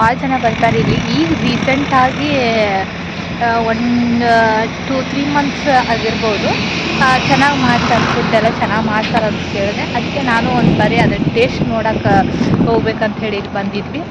ಭಾಳ ಜನ ಬರ್ತಾರೆ ಇಲ್ಲಿ. ಈಗ ರೀಸೆಂಟಾಗಿ ಒಂದು ಟೂ ತ್ರೀ ಮಂತ್ಸ್ ಆಗಿರ್ಬೋದು. ಚೆನ್ನಾಗಿ ಮಾಡ್ತಾರೆ ಫುಡ್ ಎಲ್ಲ, ಚೆನ್ನಾಗಿ ಮಾಡ್ತಾರೆ ಅಂತ ಕೇಳಿದೆ. ಅದಕ್ಕೆ ನಾನು ಒಂದು ಬಾರಿ ಅದನ್ನು ಟೇಸ್ಟ್ ನೋಡೋಕೆ ಹೋಗ್ಬೇಕಂತ ಹೇಳಿ ಇಲ್ಲಿ ಬಂದಿದ್ವಿ.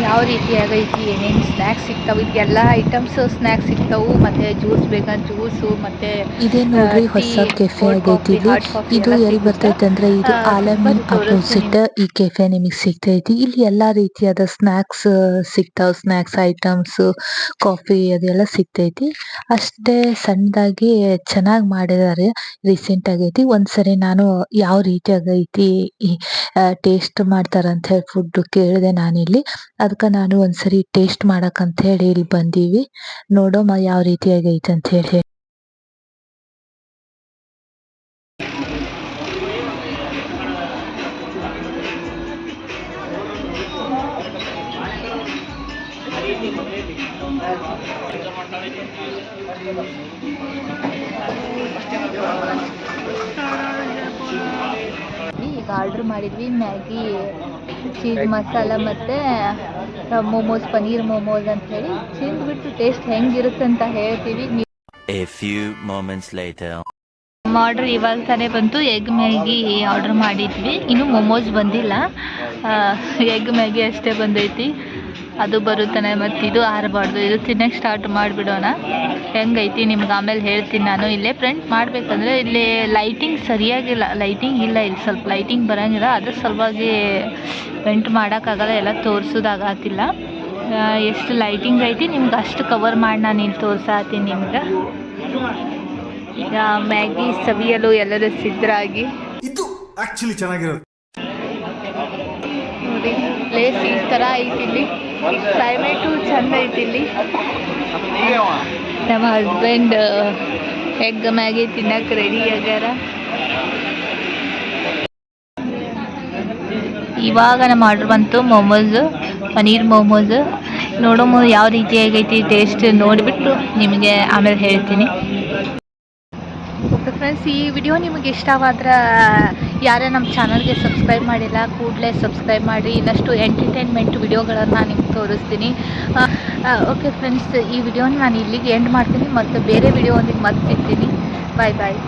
ಯಾವ ರೀತಿ ಆಗೈತಿ ಏನೇನು ಸ್ನ್ಯಾಕ್ಸ್ ಸಿಗ್ತಾವೆ ಇದೆಲ್ಲ ಐಟಮ್ಸ್ ಸ್ನ್ಯಾಕ್ಸ್ ಸಿಗ್ತಾವು ಮತ್ತೆ ಜ್ಯೂಸ್ ಬೇಕಾ ಜ್ಯೂಸು ಮತ್ತೆ ಇದೇ ನೋಡ್ರಿ ಹೊಸ ಕೆಫೆ ಆಗೈತಿ ಇಲ್ಲಿ. ಇದು ಎಲ್ಲಿ ಬರ್ತೈತೆ ಅಂದ್ರೆ ಇದು ಆಲಮಿನ್ ಅಪೋಸಿಟ್ ಈ ಕೆಫೆ ನಿಮಗೆ ಸಿಗ್ತೈತಿ. ಇಲ್ಲಿ ಎಲ್ಲಾ ರೀತಿಯಾದ ಸ್ನಾಕ್ಸ್ ಸಿಗ್ತಾವ್ ಸ್ನಾಕ್ಸ್ ಐಟಮ್ಸ್ ಕಾಫಿ ಅದೆಲ್ಲ ಸಿಗ್ತೈತಿ. ಅಷ್ಟೇ ಸಣ್ಣದಾಗಿ ಚೆನ್ನಾಗಿ ಮಾಡಿದ್ದಾರೆ ರೀಸೆಂಟ್ ಆಗೈತಿ. ಒಂದ್ಸರಿ ನಾನು ಯಾವ ರೀತಿ ಆಗೈತಿ ಟೇಸ್ಟ್ ಮಾಡ್ತಾರ ಅಂತ ಹೇಳಿ ಫುಡ್ ಕೇಳಿದೆ ನಾನಿಲ್ಲಿ. ಅದಕ್ಕೆ ನಾನು ಒಂದ್ಸರಿ ಟೇಸ್ಟ್ ಮಾಡಕ್ ಅಂತ ಹೇಳಿ ಇಲ್ಲಿ ಬಂದೀವಿ. ನೋಡೋಮ ಯಾವ ರೀತಿಯಾಗಿ ಐತೆ ಅಂತ ಹೇಳಿ. ಆರ್ಡ್ರ್ ಮಾಡಿದ್ವಿ. ಮ್ಯಾಗಿ ಚೀಸ್ ಮಸಾಲ ಮತ್ತು ಮೋಮೋಸ್ ಪನ್ನೀರ್ ಮೋಮೋಸ್ ಅಂತ ಹೇಳಿ. ತಿಂದ್ಬಿಟ್ಟು ಬಿಟ್ಟು ಟೇಸ್ಟ್ ಹೆಂಗಿರುತ್ತೆ ಅಂತ ಹೇಳ್ತೀವಿ. ನೀವು A few moments later. ನಮ್ಮ ಆರ್ಡ್ರ್ ಇವಾಗ ತಾನೇ ಬಂತು. ಎಗ್ ಮ್ಯಾಗಿ ಆರ್ಡ್ರ್ ಮಾಡಿದ್ವಿ. ಇನ್ನು ಮೋಮೋಸ್ ಬಂದಿಲ್ಲ. ಎಗ್ ಮ್ಯಾಗಿ ಅಷ್ಟೇ ಬಂದೈತಿ. ಅದು ಬರುತ್ತಾನೆ ಮತ್ತು ಇದು ಆರಬಾರ್ದು. ಇದು ತಿನ್ನಕ್ಕೆ ಸ್ಟಾರ್ಟ್ ಮಾಡಿಬಿಡೋಣ. ಹೆಂಗೈತಿ ನಿಮ್ಗೆ ಆಮೇಲೆ ಹೇಳ್ತೀನಿ ನಾನು. ಇಲ್ಲೇ ಪ್ರಿಂಟ್ ಮಾಡಬೇಕಂದ್ರೆ ಇಲ್ಲಿ ಲೈಟಿಂಗ್ ಸರಿಯಾಗಿಲ್ಲ. ಲೈಟಿಂಗ್ ಇಲ್ಲ ಇಲ್ಲಿ. ಸ್ವಲ್ಪ ಲೈಟಿಂಗ್ ಬರೋಂಗಿಲ್ಲ. ಅದ್ರ ಸಲುವಾಗಿ ಪ್ರಿಂಟ್ ಮಾಡೋಕ್ಕಾಗಲ್ಲ. ಎಲ್ಲ ತೋರಿಸೋದಾಗತ್ತಿಲ್ಲ ಎಷ್ಟು ಲೈಟಿಂಗ್ ಐತಿ ನಿಮ್ಗೆ ಅಷ್ಟು ಕವರ್ ಮಾಡಿ ನಾನು ಇಲ್ಲಿ ತೋರ್ಸಾತೀನಿ ನಿಮ್ಗೆ. ಈಗ ಮ್ಯಾಗಿ ಸವಿಯಲು ಎಲ್ಲರೂ ಸಿದ್ಧರಾಗಿ ಇದು ಆಕ್ಚುಲಿ ಚೆನ್ನಾಗಿರೋದು ನೋಡಿ ಪ್ಲೇಸ್ ಈ ಥರ ಐತಿ ಇಲ್ಲಿ. ಕ್ಲೈಮೇಟು ಚಂದ ಐತಿ ಇಲ್ಲಿ. ನಮ್ಮ ಹಸ್ಬೆಂಡ್ ಎಗ್ ಮ್ಯಾಗಿ ತಿನ್ನಕ್ಕೆ ರೆಡಿ ಆಗ್ಯಾರ. ಇವಾಗ ನಮ್ಮ ಆರ್ಡ್ರ್ ಬಂತು ಮೋಮೋಸ್ ಪನೀರ್ ಮೋಮೋಸ್ ನೋಡೋ ಯಾವ ರೀತಿ ಆಗೈತಿ ಟೇಸ್ಟ್ ನೋಡಿಬಿಟ್ಟು ನಿಮಗೆ ಆಮೇಲೆ ಹೇಳ್ತೀನಿ. ಓಕೆ ಫ್ರೆಂಡ್ಸ್ ಈ ವಿಡಿಯೋ ನಿಮಗೆ ಇಷ್ಟವಾದ್ರೆ ಯಾರೇ ನಮ್ಮ ಚಾನಲ್ಗೆ ಸಬ್ಸ್ಕ್ರೈಬ್ ಮಾಡಿಲ್ಲ, ಕೂಡಲೇ ಸಬ್ಸ್ಕ್ರೈಬ್ ಮಾಡಿ ಇನ್ನಷ್ಟು ಎಂಟರ್ಟೈನ್ಮೆಂಟ್ ವಿಡಿಯೋಗಳನ್ನು ನಿಮ್ಗೆ ತೋರಿಸ್ತೀನಿ. ಓಕೆ ಫ್ರೆಂಡ್ಸ್ ಈ ವಿಡಿಯೋನ ನಾನು ಇಲ್ಲಿಗೆ ಎಂಡ್ ಮಾಡ್ತೀನಿ. ಮತ್ತು ಬೇರೆ ವಿಡಿಯೋ ಒಂದಿಗೆ ಮತ್ತೆ ಸಿಗ್ತೀನಿ. ಬಾಯ್ ಬಾಯ್